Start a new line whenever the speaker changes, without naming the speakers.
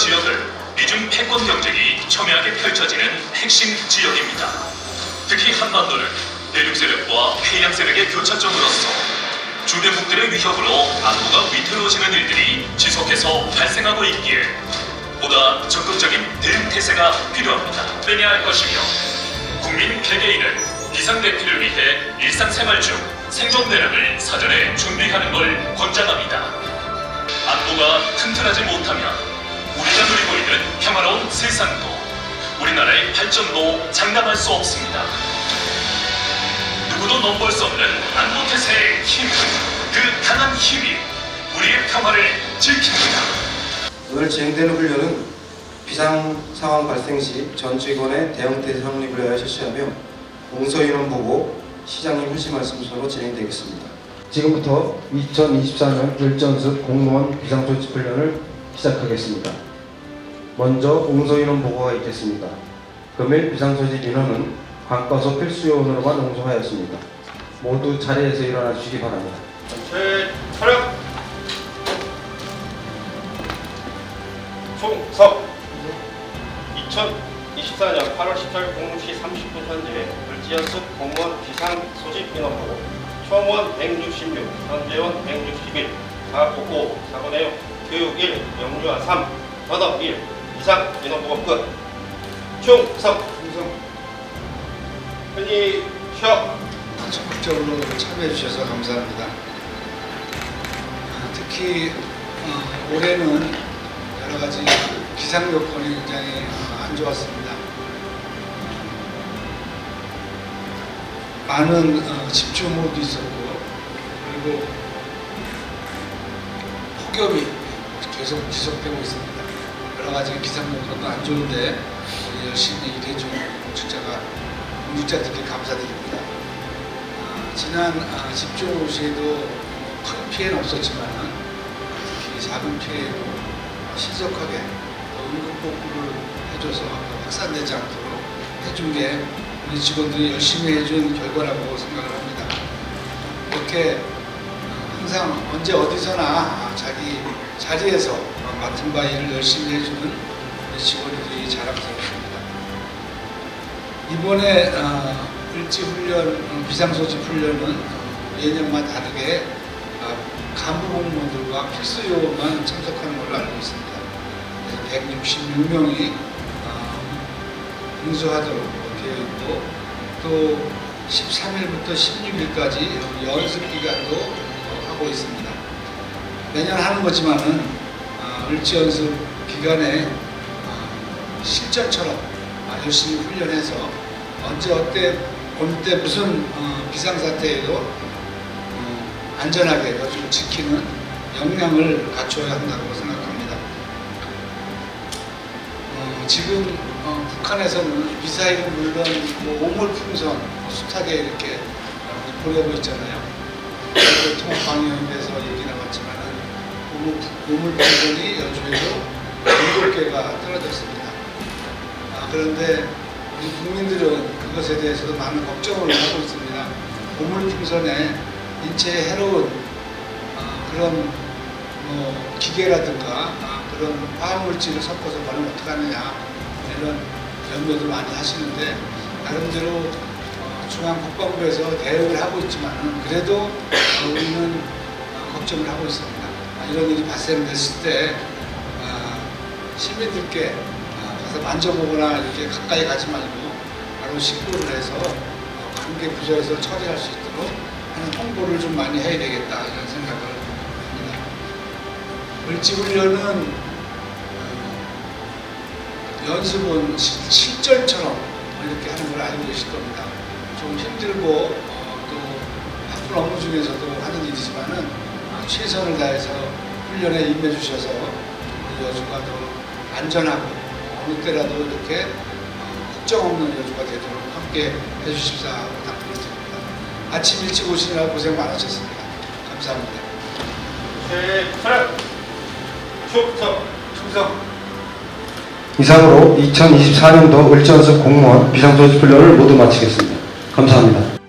지역은 미중 패권 경쟁이 첨예하게 펼쳐지는 핵심 지역입니다. 특히 한반도는 대륙 세력과 해양 세력의 교차점으로서 주변국들의 위협으로 안보가 위태로워지는 일들이 지속해서 발생하고 있기에 보다 적극적인 대응 태세가 필요합니다. 빼야 할 것이며 국민 개개인은 비상대피를 위해 일상생활 중 생존 대책을 사전에 준비하는 걸 권장합니다. 안보가 튼튼하지 못하면 우리가 누리고 있는 평화로운 세상도 우리나라의 발전도 장담할 수 없습니다. 누구도 넘볼 수 없는 안보 태세의 힘, 그 강한 힘이 우리의 평화를 지킵니다.
오늘 진행되는 훈련은 비상 상황 발생 시 전 직원의 대응태세 성립을 하여 실시하며 공서 인원 보고 시장님 훈시 말씀서로 진행되겠습니다. 지금부터 2024년 열전습 공무원 비상조치 훈련을 시작하겠습니다. 먼저 공서 인원 보고가 있겠습니다. 금일 비상소집 인원은 관과서 필수 요원으로만 응소하였습니다. 모두 자리에서 일어나 주시기 바랍니다.
전체 촬영 총석 2024년 8월 10일 0시 30분 현재 을지연습 공무원 비상 소집 인원부 총원 166, 현재원 161, 사복고 사고 내용 교육 1, 영유아 3, 전업 1, 이상 인원부가 끝. 충성. 충성. 흔히 쉬어.
적극적으로 참여해 주셔서 감사합니다. 아, 특히 어, 올해는 여러 가지 기상 여건이 굉장히 어, 안 좋았습니다. 많은 어, 집중호우도 있었고 그리고 폭염이 계속 지속되고 있습니다. 여러 가지 기상 여건도 안 좋은데 열심히 일해준 공직자가 공직자들께 감사드립니다. 아, 지난 아, 집중 시에도 큰 피해는 없었지만 특히 작은 피해도 신속하게 또 응급복구를 해줘서 또 확산되지 않도록 해준 게 우리 직원들이 열심히 해준 결과라고 생각을 합니다. 이렇게 어, 항상 언제 어디서나 아, 자기 자리에서 어, 맡은 바 일을 열심히 해주는 직원들이 자랑스럽습니다. 이번에 어, 일지 훈련, 어, 비상소집 훈련은 어, 예년과 다르게 어, 간부 공무원들과 필수 요원만 참석하는 걸로 알고 있습니다. 그래서 166명이 어, 응수하도록 되어 있고 또 13일부터 16일까지 연습 기간도 어, 하고 있습니다. 매년 하는 거지만은 어, 을지 연습 기간에 어, 실전처럼 아, 열심히 훈련해서 언제 어때 어느 때 무슨 어, 비상사태에도 어, 안전하게 여주를 지키는 역량을 갖춰야 한다고 생각합니다. 어, 지금 어, 북한에서는 미사일은 물론 뭐 오물풍선, 숱하게 이렇게 어, 보내고 있잖아요. 그리고 통합 방위원회에서 얘기 나 왔지만은 오물, 오물풍선이 여주에도 7개가 떨어졌습니다. 아, 그런데 우리 국민들은 그것에 대해서도 많은 걱정을 하고 있습니다. 오물풍선에 인체에 해로운 아, 그런 뭐 기계라든가 아, 그런 화학물질을 섞어서 버리면 어떡하느냐 이런 염려도 많이 하시는데 나름대로 어, 중앙국방부에서 대응을 하고 있지만 그래도 어, 우리는 어, 걱정을 하고 있습니다. 아, 이런 일이 발생됐을 때 아, 시민들께 아, 가서 만져보거나 이렇게 가까이 가지 말고 바로 신고를 해서 어, 관계 부서에서 처리할 수 있도록 하는 홍보를 좀 많이 해야 되겠다 이런 생각을 합니다. 을지훈련은 어, 연습은 시- 실전처럼 이렇게 하는 걸 알고 계실 겁니다. 좀 힘들고 어, 또 바쁜 업무 중에서도 하는 일이지만은 어, 최선을 다해서 훈련에 임해 주셔서 우리 여주가 더 안전하고 어느 때라도 이렇게 어, 걱정 없는 여주가 되도록 함께 해주십사 부탁드립니다. 아침 일찍 오시느라 고생 많으셨습니다. 감사합니다.
전체 촬영 충성.
충성.
이상으로 2024년도 을지연습 공무원 비상조치 훈련을 모두 마치겠습니다. 감사합니다.